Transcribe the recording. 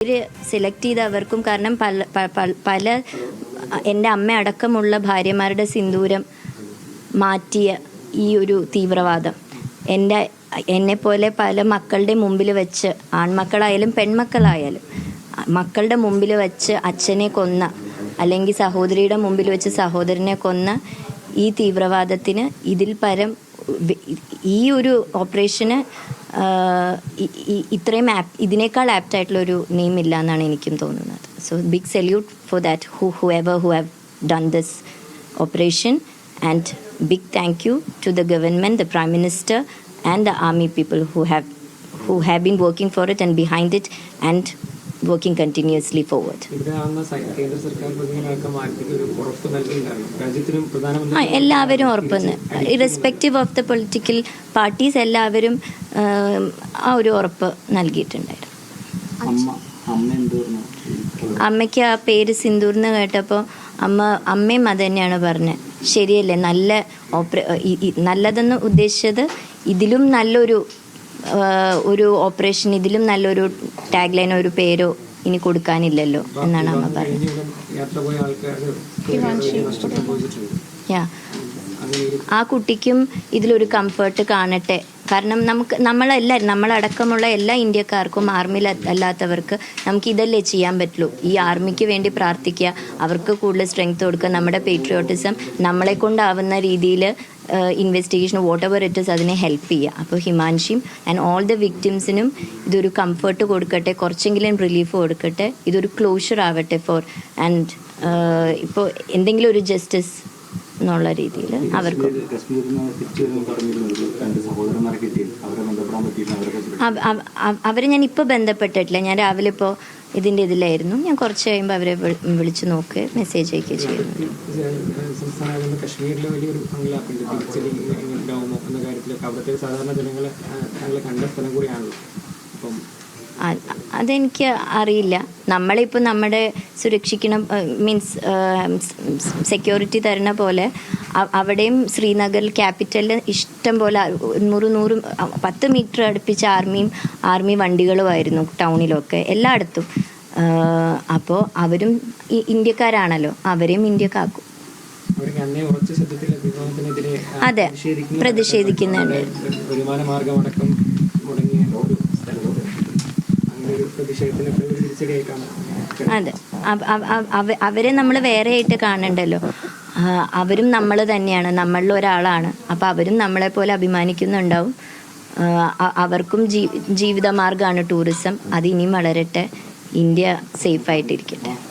പേര് സെലക്ട് ചെയ്തവർക്കും കാരണം പല പല എന്റെ അമ്മ അടക്കമുള്ള ഭാര്യമാരുടെ സിന്ദൂരം മാറ്റിയ ഈ ഒരു തീവ്രവാദം. എന്റെ എന്നെപ്പോലെ പല മക്കളുടെ മുമ്പിൽ വെച്ച് ആൺമക്കളായാലും പെൺമക്കളായാലും മക്കളുടെ മുമ്പിൽ വെച്ച് അച്ഛനെ കൊന്ന അല്ലെങ്കിൽ സഹോദരിയുടെ മുമ്പിൽ വെച്ച് സഹോദരനെ കൊന്ന ഈ തീവ്രവാദത്തിന് ഇതിൽ പരം ഈ ഒരു ഓപ്പറേഷന് ആഹ് ഇ- ഇ- ഇത്രയും ആപ്പ് ഇതിനേക്കാൾ ആപ്റ്റ് ആയിട്ടുള്ള ഒരു നെയിം ഇല്ല എന്നാണ് എനിക്കും തോന്നുന്നത് so big salute for that who whoever who have done this operation and big thank you to the government the prime minister and the army people who have who have been working for it and behind it and working continuously forward. എല്ലാവരും ഉറപ്പെന്ന്. Irrespective of the political parties എല്ലാവരും ആ ഒരു ഉറപ്പ് നൽകിയിട്ടുണ്ടായിരുന്നു. അമ്മ അമ്മ എന്ത് അമ്മയ്ക്ക് ആ പേര് സിന്ദൂർന്ന് കേട്ടപ്പോൾ അമ്മ അമ്മയും അത് തന്നെയാണ് പറഞ്ഞത് ശരിയല്ലേ? നല്ല ഓപ്പറ നല്ലതെന്ന് ഉദ്ദേശിച്ചത് ഇതിലും നല്ലൊരു ഒരു ഓപ്പറേഷൻ ഇതിലും നല്ലൊരു ടാഗ് ലൈനോ ഒരു പേരോ ഇനി കൊടുക്കാനില്ലല്ലോ എന്നാണ് അമ്മ പറഞ്ഞത്. യാത്ര പോയ ആൾക്കാർ യാ. ആ കുട്ടിക്കും ഇതിലൊരു കംഫർട്ട് കാണട്ടെ കാരണം നമുക്ക് നമ്മളെല്ലാവരും നമ്മളടക്കമുള്ള എല്ലാ ഇന്ത്യക്കാർക്കും ആർമിയിൽ അല്ലാത്തവർക്ക് നമുക്ക് ഇതല്ലേ ചെയ്യാൻ പറ്റുള്ളൂ ഈ ആർമിക്ക് വേണ്ടി പ്രാർത്ഥിക്കുക അവർക്ക് കൂടുതൽ സ്ട്രെങ്ത് കൊടുക്കുക നമ്മുടെ പേട്രിയോട്ടിസം നമ്മളെ കൊണ്ടാവുന്ന രീതിയിൽ investigation whatever it is അതിനെ ഹെൽപ്പ് ചെയ്യുക. അപ്പോൾ ഹിമാൻഷിയും ആൻഡ് ഓൾ ദ വിക്ടിംസിനും ഇതൊരു കംഫർട്ട് കൊടുക്കട്ടെ കുറച്ചെങ്കിലും റിലീഫ് കൊടുക്കട്ടെ ഇതൊരു ക്ലോഷർ ആവട്ടെ ഫോർ ആൻഡ് ഇപ്പോൾ എന്തെങ്കിലും ഒരു ജസ്റ്റിസ് എന്നുള്ള രീതിയിൽ അവർക്ക്. അവരെ ഞാൻ ഇപ്പോൾ ബന്ധപ്പെട്ടിട്ടില്ല. ഞാൻ രാവിലെ ഇപ്പോൾ ഇതിന്റെ ഇതിലായിരുന്നു. ഞാൻ കുറച്ച് കഴിയുമ്പോൾ അവരെ വിളി- വിളിച്ച് നോക്ക് മെസ്സേജ് അയക്കുക ചെയ്യുന്നുണ്ട്. അവിടുത്തെ സാധാരണ ജനങ്ങളെ ഞങ്ങൾ കണ്ട സ്ഥലം കൂടിയാണല്ലോ. അ- അതെനിക്ക് അറിയില്ല. നമ്മളിപ്പോൾ നമ്മുടെ സുരക്ഷിക്കണം മീൻസ് സെക്യൂരിറ്റി തരണ പോലെ അവിടെയും ശ്രീനഗർ ക്യാപിറ്റലിൽ ഇഷ്ടം പോലെ നൂറ് നൂറ് പത്ത് മീറ്റർ അടുപ്പിച്ച ആർമിയും ആർമി വണ്ടികളുമായിരുന്നു ടൗണിലൊക്കെ എല്ലായിടത്തും. അപ്പോൾ അവരും ഇന്ത്യക്കാരാണല്ലോ അവരെയും ഇന്ത്യക്കാക്കും. അതെ, പ്രതിഷേധിക്കുന്ന- പ്രതിഷേധിക്കുന്നുണ്ട്. അതെ. അവ- അവ- അവ- അവ- അവരെ നമ്മൾ വേറെ ആയിട്ട് കാണണ്ടല്ലോ. അവരും നമ്മൾ തന്നെയാണ്. നമ്മളിൽ ഒരാളാണ്. അപ്പം അവരും നമ്മളെ പോലെ അഭിമാനിക്കുന്നുണ്ടാവും. അവർക്കും ജീ ജീവിതമാർഗമാണ് ടൂറിസം. അത് ഇനിയും വളരട്ടെ. ഇന്ത്യ സേഫായിട്ടിരിക്കട്ടെ